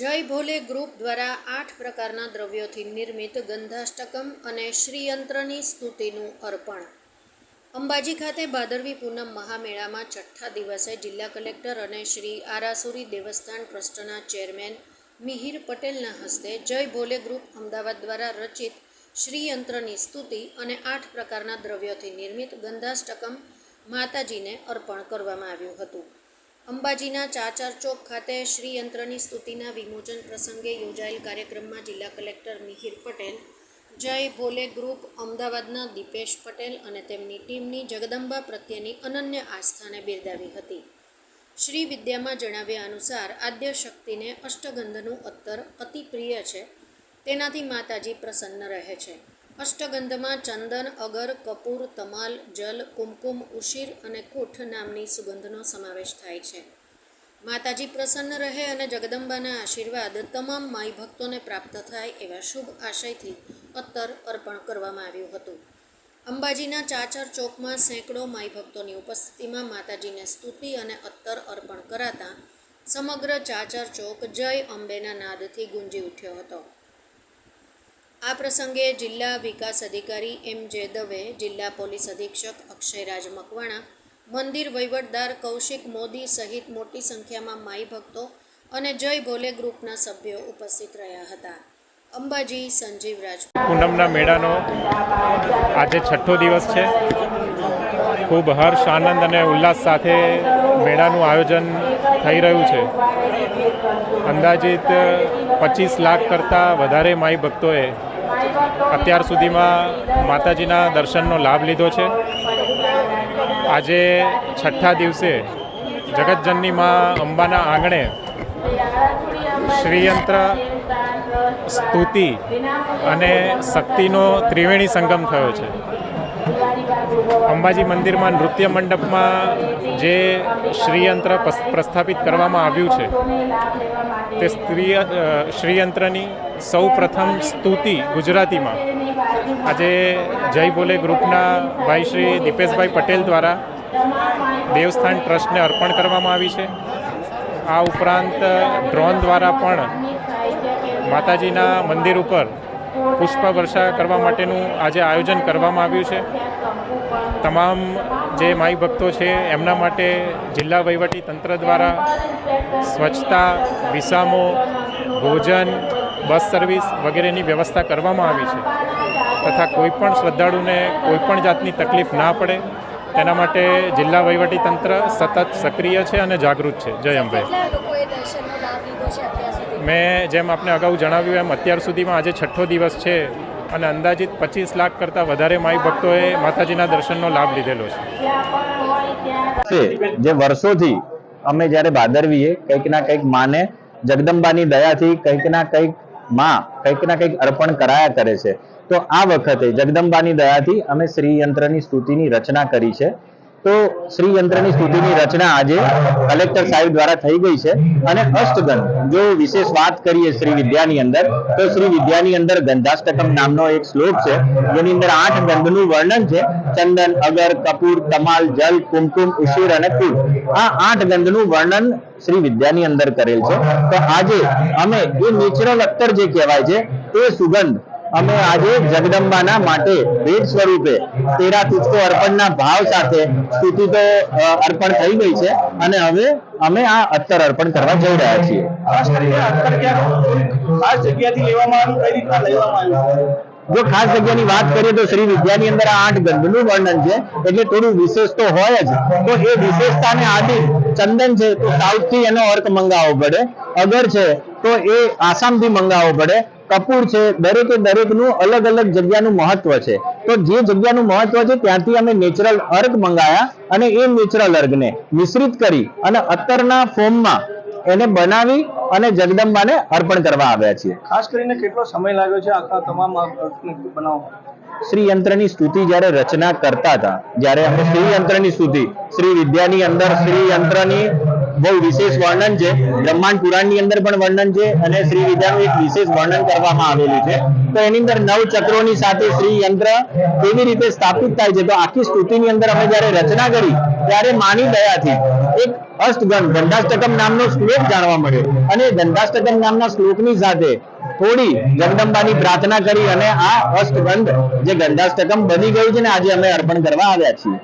જય ભોલે ગ્રુપ દ્વારા આઠ પ્રકારના દ્રવ્યોથી નિર્મિત ગંધાષ્ટકમ અને શ્રીયંત્રની સ્તુતિનું અર્પણ. અંબાજી ખાતે ભાદરવી પૂનમ મહામેળામાં છઠ્ઠા દિવસે જિલ્લા કલેક્ટર અને શ્રી આરાસુરી દેવસ્થાન ટ્રસ્ટના ચેરમેન મિહિર પટેલના હસ્તે જય ભોલે ગ્રુપ અમદાવાદ દ્વારા રચિત શ્રીયંત્રની સ્તુતિ અને આઠ પ્રકારના દ્રવ્યોથી નિર્મિત ગંધાષ્ટકમ માતાજીને અર્પણ કરવામાં આવ્યું હતું. અંબાજીના ચાચર ચોક ખાતે શ્રીયંત્રની સ્તુતિના વિમોચન પ્રસંગે યોજાયેલ કાર્યક્રમમાં જિલ્લા કલેક્ટર મિહિર પટેલ, જય ભોલે ગ્રુપ, અમદાવાદના દીપેશ પટેલ અને તેમની ટીમની જગદંબા પ્રત્યેની અનન્ય આસ્થાને બિરદાવી હતી. શ્રી વિદ્યામાં જણાવ્યા અનુસાર, આદ્ય શક્તિને અષ્ટગંધનું અત્તર અતિ પ્રિય છે, તેનાથી માતાજી પ્રસન્ન રહે છે. અષ્ટગંધમાં ચંદન, અગર, કપૂર, તમાલ, જલ, કુમકુમ, ઉશીર અને કુઠ નામની સુગંધનો સમાવેશ થાય છે. માતાજી પ્રસન્ન રહે અને જગદંબાના આશીર્વાદ તમામ માઈ ભક્તોને પ્રાપ્ત થાય એવા શુભ આશયથી અત્તર અર્પણ કરવામાં આવ્યું હતું. અંબાજીના ચાચર ચોકમાં સેંકડો માઈ ભક્તોની ઉપસ્થિતિમાં માતાજીને સ્તુતિ અને અત્તર અર્પણ કરાતા સમગ્ર ચાચર ચોક જય અંબેના નાદથી ગુંજી ઉઠ્યો હતો. આ પ્રસંગે જિલ્લા વિકાસ અધિકારી એમ જે દવે, જિલ્લા પોલીસ અધિક્ષક અક્ષયરાજ મકવાણા, મંદિર વહીવટદાર કૌશિક મોદી સહિત મોટી સંખ્યામાં માઈ ભક્તો અને જય ભોલે ગ્રુપના સભ્યો ઉપસ્થિત રહ્યા હતા. અંબાજી સંજીવ રાજ પૂનમના મેળાનો આજે છઠ્ઠો દિવસ છે. ખૂબ હર્ષ, આનંદ અને ઉલ્લાસ સાથે મેળાનું આયોજન થઈ રહ્યું છે. અંદાજિત પચીસ લાખ કરતાં વધારે માઈ ભક્તોએ અત્યાર સુધીમાં માતાજીના દર્શનનો લાભ લીધો છે. આજે છઠ્ઠા દિવસે જગતજનની માં અંબાના આંગણે શ્રીયંત્ર સ્તુતિ અને શક્તિનો ત્રિવેણી સંગમ થયો છે. અંબાજી મંદિરમાં નૃત્ય મંડપમાં જે શ્રીયંત્ર પ્રસ્થાપિત કરવામાં આવ્યું છે, તે સ્ત્રી શ્રીયંત્રની સૌ પ્રથમ સ્તુતિ ગુજરાતીમાં. આજે જય બોલે ગ્રુપના ભાઈ શ્રી દીપેશભાઈ પટેલ દ્વારા દેવસ્થાન ટ્રસ્ટને અર્પણ કરવામાં આવી છે. આ ઉપરાંત ડ્રોન દ્વારા પણ માતાજીના મંદિર ઉપર પુષ્પ વર્ષા કરવા માટેનું આજે આયોજન કરવામાં આવ્યું છે. તમામ જે માઈ ભક્તો છે, એમના માટે જિલ્લા વહીવટી તંત્ર દ્વારા સ્વચ્છતા, વિસામો, ભોજન, બસ સર્વિસ વગેરેની વ્યવસ્થા કરવામાં આવી છે. તથા કોઈપણ શ્રદ્ધાળુને કોઈપણ જાતની તકલીફ ના પડે, તેના માટે જિલ્લા વહીવટી તંત્ર સતત સક્રિય છે અને જાગૃત છે. જય અંબે. મેં જેમ આપને અગાઉ જણાવ્યું એમ અત્યાર સુધીમાં આજે છઠ્ઠો દિવસ છે અને અંદાજિત પચીસ લાખ કરતાં વધારે માઈ ભક્તોએ માતાજીના દર્શનનો લાભ લીધેલો છે. જે વર્ષોથી અમે જ્યારે ભાદરવીએ કંઈક ના કંઈક માને, જગદંબાની દયાથી કંઈક ના કંઈકમાં કંઈક ના કંઈક અર્પણ કરાયા કરે છે. તો આ વખતે જગદંબાની દયાથી અમે શ્રી યંત્રની સ્તુતિની રચના કરી છે. તો શ્રી યંત્રની સ્તુતિની રચના આજે કલેક્ટર સાહેબ દ્વારા થઈ ગઈ છે. અને અષ્ટગન, જો વિશેષ વાત કરીએ શ્રી વિદ્યાની અંદર, તો શ્રી વિદ્યાની અંદર ગંધાષ્ટકમ નામનો એક શ્લોક છે. જેની અંદર આઠ ગંધનું વર્ણન છે. ચંદન, અગર, કપૂર તમાલ જલ, કુમકુમ ઉશીર અને કુલ આ આઠ ગંધનું વર્ણન શ્રી વિદ્યાની અંદર કરેલ છે. તો આજે અમે એ નેચરલ અત્તર જે કહેવાય છે તે સુગંધ અમે આજે જગદંબાના માટે ભેટ સ્વરૂપે તેરા તુજકો અર્પણના ભાવ સાથે સ્તુતિ તો અર્પણ થઈ ગઈ છે અને હવે અમે આ અત્તર અર્પણ કરવા જઈ રહ્યા છીએ. જો ખાસ જગ્યાની વાત કરીએ તો શ્રી વિદ્યાની અંદર આ આઠ ગંધનું વર્ણન છે એટલે થોડું વિશેષ તો હોય જ. તો એ વિશેષતાને આદિ ચંદન છે તો સાઉથથી એનો અર્ક મંગાવવો પડે અગર છે તો એ આસામથી મંગાવવો પડે કપૂર છે દરેકે દરેકનું અલગ અલગ જગ્યાનું મહત્વ છે. તો જે જગ્યાનું મહત્વ છે ત્યાંથી અમે નેચરલ અર્ક મંગાયા અને એ નેચરલ અર્કને મિશ્રિત કરી અને અત્તરના ફોર્મમાં એને બનાવી અને જગદંબાને અર્પણ કરવા આવ્યા છીએ. ખાસ કરીને કેટલો સમય લાગ્યો છે આખા તમામ બનાવવા શ્રી યંત્રની સ્તુતિ જ્યારે રચના કરતા હતા જ્યારે અમે શ્રી યંત્રની સ્તુતિ શ્રી વિદ્યાની અંદર શ્રી યંત્રની બહુ વિશેષ વર્ણન છે. બ્રહ્માંડ પુરાણની અંદર પણ વર્ણન છે અને શ્રી વિદ્યાનું એક વિશેષ વર્ણન કરવામાં આવેલું છે. તો એની અંદર નવ ચક્રોની સાથે શ્રી યંત્ર કેવી રીતે સ્થાપિત થાય છે? તો આખી સ્તુતિની અંદર અમે જ્યારે રચના કરી, ત્યારે માની દયાથી એક અષ્ટગણ ધંધાષ્ટકમ નામનો શ્લોક જાણવા મળ્યો. અને ધંધાષ્ટકમ નામના શ્લોકની સાથે થોડી જગદંબાની પ્રાર્થના કરી અને આ અષ્ટગંધ, જે ગંધાષ્ટકમ બની ગયું છે ને, આજે અમે અર્પણ કરવા આવ્યા છીએ.